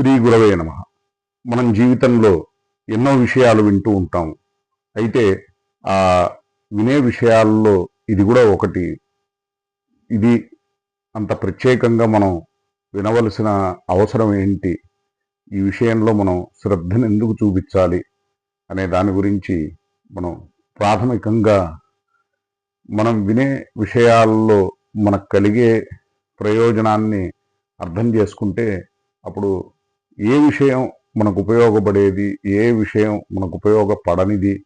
శ్రీ గురవే నమ. మనం జీవితంలో ఎన్నో విషయాలు వింటూ ఉంటాం. అయితే ఆ వినే విషయాల్లో ఇది కూడా ఒకటి. ఇది అంత ప్రత్యేకంగా మనం వినవలసిన అవసరం ఏంటి? ఈ విషయంలో మనం శ్రద్ధను ఎందుకు చూపించాలి? అనే దాని గురించి మనం ప్రాథమికంగా మనం వినే విషయాల్లో మనకు కలిగే ప్రయోజనాన్ని అర్థం చేసుకుంటే అప్పుడు ఏ విషయం మనకు ఉపయోగపడేది ఏ విషయం మనకు ఉపయోగపడనిది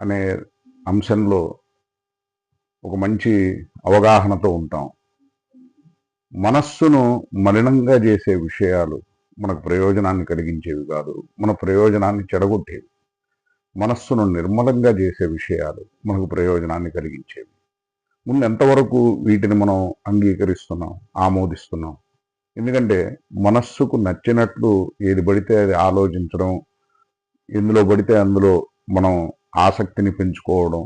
అనే అంశంలో ఒక మంచి అవగాహనతో ఉంటాం. మనస్సును మలినంగా చేసే విషయాలు మనకు ప్రయోజనాన్ని కలిగించేవి కాదు. మన ప్రయోజనాన్ని చెడగొట్టేవి. మనస్సును నిర్మలంగా చేసే విషయాలు మనకు ప్రయోజనాన్ని కలిగించేవి. ముందు ఎంతవరకు వీటిని మనం అంగీకరిస్తున్నాం ఆమోదిస్తున్నాం? ఎందుకంటే మనస్సుకు నచ్చినట్లు ఏది పడితే అది ఆలోచించడం ఎందులో పడితే అందులో మనం ఆసక్తిని పెంచుకోవడం.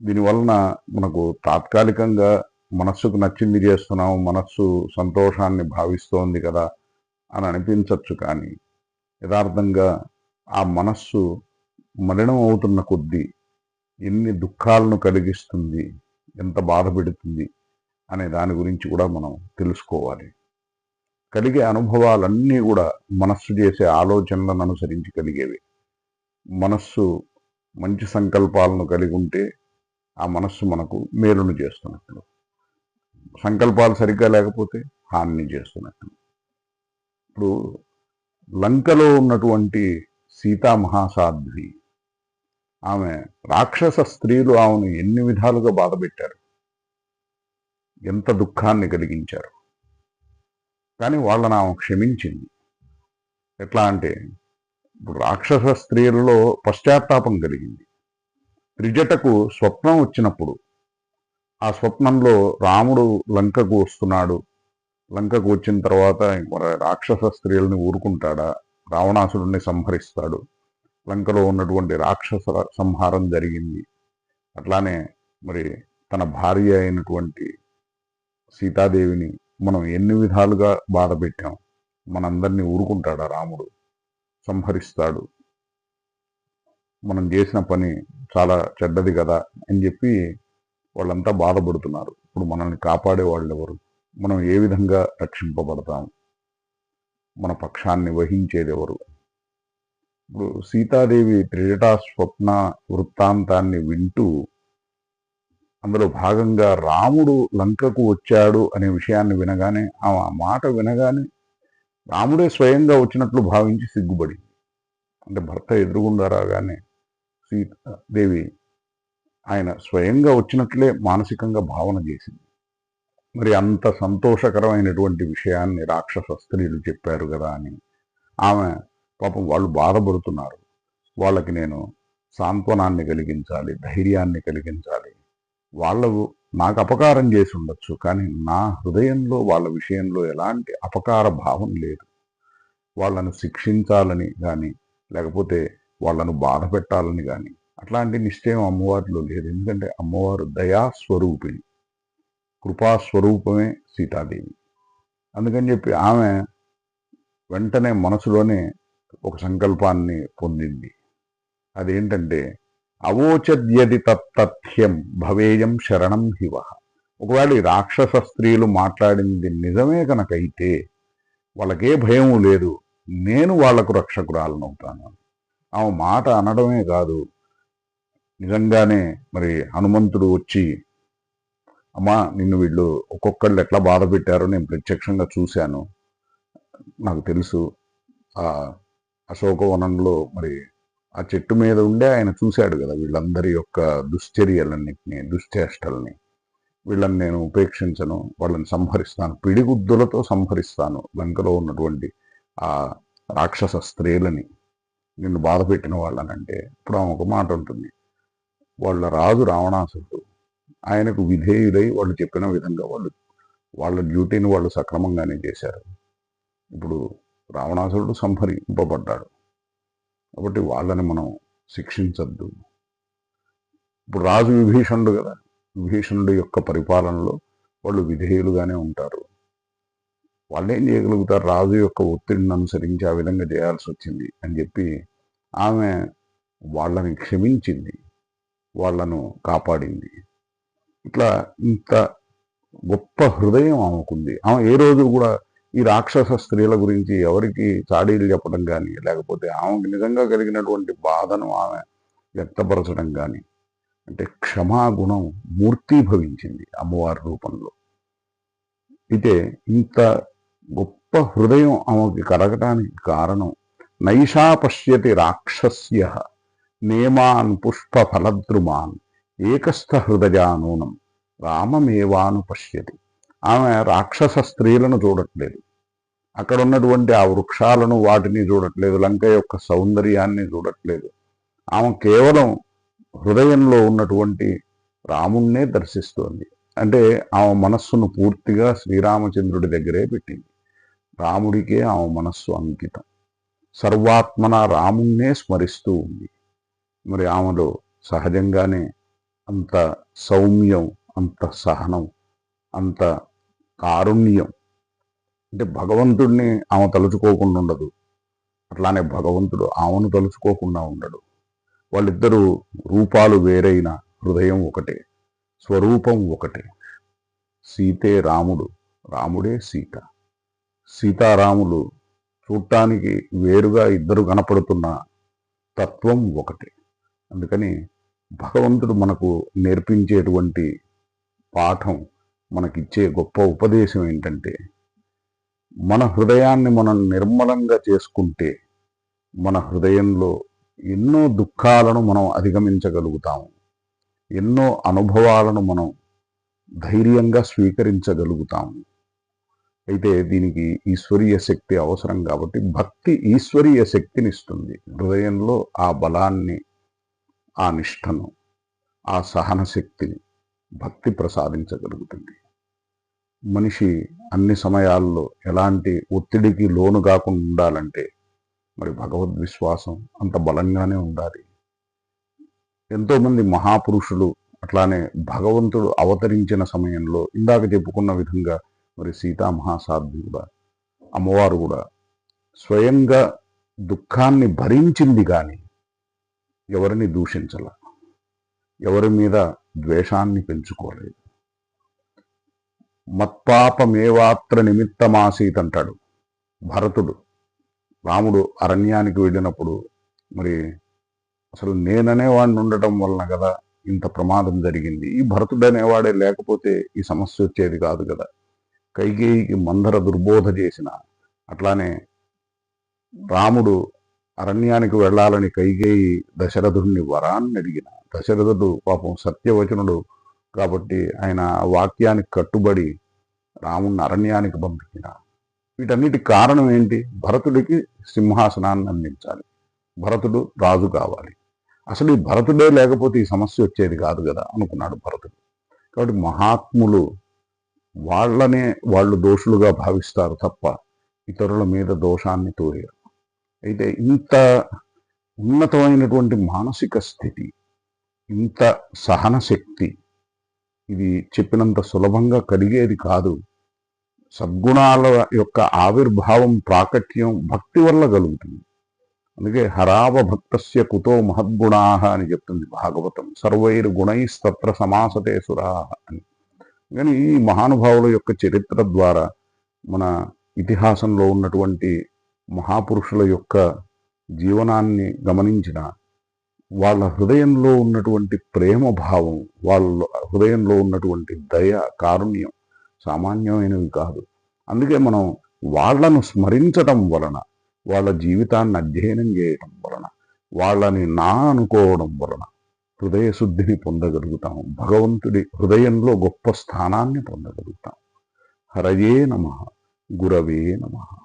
దీనివలన మనకు తాత్కాలికంగా మనస్సుకు నచ్చింది చేస్తున్నాం మనస్సు సంతోషాన్ని భావిస్తోంది కదా అని అనిపించవచ్చు కానీ యథార్థంగా ఆ మనస్సు మలినం అవుతున్న కొద్దీ ఎన్ని దుఃఖాలను కలిగిస్తుంది ఎంత బాధ పెడుతుంది అనే దాని గురించి కూడా మనం తెలుసుకోవాలి. కలిగే అనుభవాలన్నీ కూడా మనస్సు చేసే ఆలోచనలను అనుసరించి కలిగేవి. మనస్సు మంచి సంకల్పాలను కలిగి ఉంటే ఆ మనస్సు మనకు మేలును చేస్తున్నట్లు సంకల్పాలు సరిగ్గా లేకపోతే హాని చేస్తున్నట్లు ఇప్పుడు లంకలో ఉన్నటువంటి సీతా మహాసాధ్వి ఆమె రాక్షస స్త్రీలు ఆమెను ఎన్ని విధాలుగా బాధపెట్టారు ఎంత దుఃఖాన్ని కలిగించారు? కానీ వాళ్ళని ఆమె క్షమించింది. ఎట్లా అంటే ఇప్పుడు రాక్షస స్త్రీలలో పశ్చాత్తాపం కలిగింది. త్రిజటకు స్వప్నం వచ్చినప్పుడు ఆ స్వప్నంలో రాముడు లంకకు వస్తున్నాడు. లంకకు వచ్చిన తర్వాత రాక్షస స్త్రీలని ఊరుకుంటాడా? రావణాసురుణ్ణి సంహరిస్తాడు. లంకలో ఉన్నటువంటి రాక్షస సంహారం జరిగింది. అట్లానే మరి తన భార్య అయినటువంటి సీతాదేవిని మనం ఎన్ని విధాలుగా బాధ పెట్టాం. మనందరినీ ఊరుకుంటాడా రాముడు? సంహరిస్తాడు. మనం చేసిన పని చాలా చెడ్డది కదా అని చెప్పి వాళ్ళంతా బాధపడుతున్నారు. ఇప్పుడు మనల్ని కాపాడే వాళ్ళు ఎవరు మనం ఏ విధంగా రక్షింపబడతాం? మన పక్షాన్ని వహించేది ఎవరు ఇప్పుడు సీతాదేవి త్రిజటా స్వప్న వృత్తాంతాన్ని వింటూ అందులో భాగంగా రాముడు లంకకు వచ్చాడు అనే విషయాన్ని వినగానే ఆ మాట వినగానే రాముడే స్వయంగా వచ్చినట్లు భావించి సిగ్గుపడింది. అంటే భర్త ఎదురుగుండా రాగానే సీతాదేవి ఆయన స్వయంగా వచ్చినట్లే మానసికంగా భావన చేసింది. మరి అంత సంతోషకరమైనటువంటి విషయాన్ని రాక్షస స్త్రీలు చెప్పారు కదా అని ఆమె పాపం వాళ్ళు బాధపడుతున్నారు. వాళ్ళకి నేను సాంత్వనాన్ని కలిగించాలి ధైర్యాన్ని కలిగించాలి వాళ్ళు నాకు అపకారం చేసి ఉండొచ్చు కానీ నా హృదయంలో వాళ్ళ విషయంలో ఎలాంటి అపకార భావం లేదు. వాళ్ళను శిక్షించాలని కానీ లేకపోతే వాళ్ళను బాధ పెట్టాలని కానీ అట్లాంటి నిశ్చయం అమ్మవారిలో లేదు. ఎందుకంటే అమ్మవారు దయాస్వరూపిణి. కృపాస్వరూపమే సీతాదేవి. అందుకని చెప్పి ఆమె వెంటనే మనసులోనే ఒక సంకల్పాన్ని పొందింది. అదేంటంటే అవోచద్యది తత్తథ్యం భవేయం శరణం హివ. ఒకవేళ ఈ రాక్షస స్త్రీలు మాట్లాడింది నిజమే కనుకైతే వాళ్ళకే భయం లేదు నేను వాళ్ళకు రక్షకురాలనవుతాను ఆమె మాట అనడమే కాదు నిజంగానే మరి హనుమంతుడు వచ్చి అమ్మా నిన్ను వీళ్ళు ఒక్కొక్కళ్ళు ఎట్లా బాధ పెట్టారో నేను ప్రత్యక్షంగా చూశాను. నాకు తెలుసు ఆ అశోకవనంలో మరి ఆ చెట్టు మీద ఉండే ఆయన చూశాడు కదా వీళ్ళందరి యొక్క దుశ్చర్యలన్నింటినీ దుశ్చేష్టల్ని. వీళ్ళని నేను ఉపేక్షించను వాళ్ళని సంహరిస్తాను పిడిగుద్దులతో సంహరిస్తాను లంకలో ఉన్నటువంటి ఆ రాక్షస స్త్రీలని నిన్ను బాధ పెట్టిన వాళ్ళనంటే ఇప్పుడు ఆమె ఒక మాట ఉంటుంది. వాళ్ళ రాజు రావణాసురుడు ఆయనకు విధేయులై వాళ్ళు చెప్పిన విధంగా వాళ్ళు వాళ్ళ డ్యూటీని వాళ్ళు సక్రమంగానే చేశారు. ఇప్పుడు రావణాసురుడు సంహరింపబడ్డాడు. కాబట్టి వాళ్ళని మనం శిక్షించద్దు. ఇప్పుడు రాజు విభీషణుడు కదా విభీషణుడు యొక్క పరిపాలనలో వాళ్ళు విధేయులుగానే ఉంటారు. వాళ్ళు ఏం చేయగలుగుతారు? రాజు యొక్క ఒత్తిడిని అనుసరించి ఆ విధంగా చేయాల్సి వచ్చింది అని చెప్పి ఆమె వాళ్ళని క్షమించింది వాళ్ళను కాపాడింది. ఇట్లా ఇంత గొప్ప హృదయం ఆమెకుంది. ఆమె ఏ రోజు కూడా ఈ రాక్షస స్త్రీల గురించి ఎవరికి చాడీలు చెప్పడం కానీ లేకపోతే ఆమెకు నిజంగా కలిగినటువంటి బాధను ఆమె వ్యక్తపరచడం కానీ అంటే క్షమాగుణం మూర్తీభవించింది అమ్మవారి రూపంలో. అయితే ఇంత గొప్ప హృదయం ఆమెకి కలగటానికి కారణం నైషా పశ్యతి రాక్షస్య నేమాన్ పుష్ప ఫలద్రుమాన్ ఏకస్థ హృదయానూనం రామమేవాను పశ్యతి. ఆమె రాక్షస స్త్రీలను చూడట్లేదు. అక్కడ ఉన్నటువంటి ఆ వృక్షాలను వాటిని చూడట్లేదు. లంక యొక్క సౌందర్యాన్ని చూడట్లేదు. ఆమె కేవలం హృదయంలో ఉన్నటువంటి రాముణ్ణే దర్శిస్తోంది. అంటే ఆమె మనస్సును పూర్తిగా శ్రీరామచంద్రుడి దగ్గరే పెట్టింది. రాముడికే ఆమె మనస్సు అంకితం. సర్వాత్మన రాముణ్ణే స్మరిస్తూ ఉంది. మరి ఆమెలో సహజంగానే అంత సౌమ్యం అంత సహనం అంత కారుణ్యం. అంటే భగవంతుడిని ఆమె తలుచుకోకుండా ఉండదు. అట్లానే భగవంతుడు ఆమెను తలుచుకోకుండా ఉండడు. వాళ్ళిద్దరూ రూపాలు వేరైన హృదయం ఒకటే స్వరూపం ఒకటే. సీతే రాముడు రాముడే సీత. సీతారాములు చూడటానికి వేరుగా ఇద్దరు కనపడుతున్న తత్వం ఒకటే. అందుకని భగవంతుడు మనకు నేర్పించేటువంటి పాఠం మనకిచ్చే గొప్ప ఉపదేశం ఏంటంటే మన హృదయాన్ని మనం నిర్మలంగా చేసుకుంటే మన హృదయంలో ఎన్నో దుఃఖాలను మనం అధిగమించగలుగుతాము. ఎన్నో అనుభవాలను మనం ధైర్యంగా స్వీకరించగలుగుతాము. అయితే దీనికి ఈశ్వరీయ శక్తి అవసరం కాబట్టి భక్తి ఈశ్వరీయ శక్తినిస్తుంది హృదయంలో ఆ బలాన్ని ఆ నిష్టను ఆ సహన శక్తిని భక్తి ప్రసాదించగలుగుతుంది. మనిషి అన్ని సమయాల్లో ఎలాంటి ఒత్తిడికి లోను కాకుండా ఉండాలంటే మరి భగవద్ విశ్వాసం అంత బలంగానే ఉండాలి. ఎంతోమంది మహాపురుషులు అట్లానే భగవంతుడు అవతరించిన సమయంలో ఇందాక చెప్పుకున్న విధంగా మరి సీతామహాసాధ్వి కూడా అమ్మవారు కూడా స్వయంగా దుఃఖాన్ని భరించింది కానీ ఎవరిని దూషించలా. ఎవరి మీద ద్వేషాన్ని పెంచుకోలేదు. మత్పాపమేవాత్ర నిమిత్తమాసీత్ అంటాడు భరతుడు. రాముడు అరణ్యానికి వెళ్ళినప్పుడు మరి అసలు నేననేవాడిని ఉండటం వలన కదా ఇంత ప్రమాదం జరిగింది. ఈ భరతుడు అనేవాడే లేకపోతే ఈ సమస్య వచ్చేది కాదు కదా. కైకేయికి మందర దుర్బోధ చేసిన అట్లానే రాముడు అరణ్యానికి వెళ్ళాలని కైకేయి దశరథుడిని వరాన్ని అడిగిన దశరథుడు పాపం సత్యవచనుడు కాబట్టి ఆయన వాక్యానికి కట్టుబడి రాముణ్ణి అరణ్యానికి పంపించిన వీటన్నిటి కారణం ఏంటి? భరతుడికి సింహాసనాన్ని అందించాలి. భరతుడు రాజు కావాలి. అసలు ఈ భరతుడే లేకపోతే ఈ సమస్య వచ్చేది కాదు కదా అనుకున్నాడు భరతుడు. కాబట్టి మహాత్ములు వాళ్ళనే వాళ్ళు దోషులుగా భావిస్తారు తప్ప ఇతరుల మీద దోషాన్ని తోయరు అయితే ఇంత ఉన్నతమైనటువంటి మానసిక స్థితి ఇంత సహన శక్తి ఇది చెప్పినంత సులభంగా కలిగేది కాదు. సద్గుణాల యొక్క ఆవిర్భావం ప్రాకట్యం భక్తి వల్ల కలుగుతుంది. అందుకే హరావ భక్తస్య కుతో మహద్గుణాహ అని చెప్తుంది భాగవతం. సర్వైర్ గుణైస్తత్ర సమాసతే సురాహ అని. కానీ ఈ మహానుభావుల యొక్క చరిత్ర ద్వారా మన ఇతిహాసంలో ఉన్నటువంటి మహాపురుషుల యొక్క జీవనాన్ని గమనించిన వాళ్ళ హృదయంలో ఉన్నటువంటి ప్రేమ భావం వాళ్ళ హృదయంలో ఉన్నటువంటి దయ కారుణ్యం సామాన్యమైనవి కాదు. అందుకే మనం వాళ్ళను స్మరించటం వలన వాళ్ళ జీవితాన్ని అధ్యయనం చేయటం వలన వాళ్ళని నా అనుకోవడం వలన హృదయ శుద్ధిని పొందగలుగుతాం. భగవంతుడి హృదయంలో గొప్ప స్థానాన్ని పొందగలుగుతాం. హరయే నమ గురవే నమ.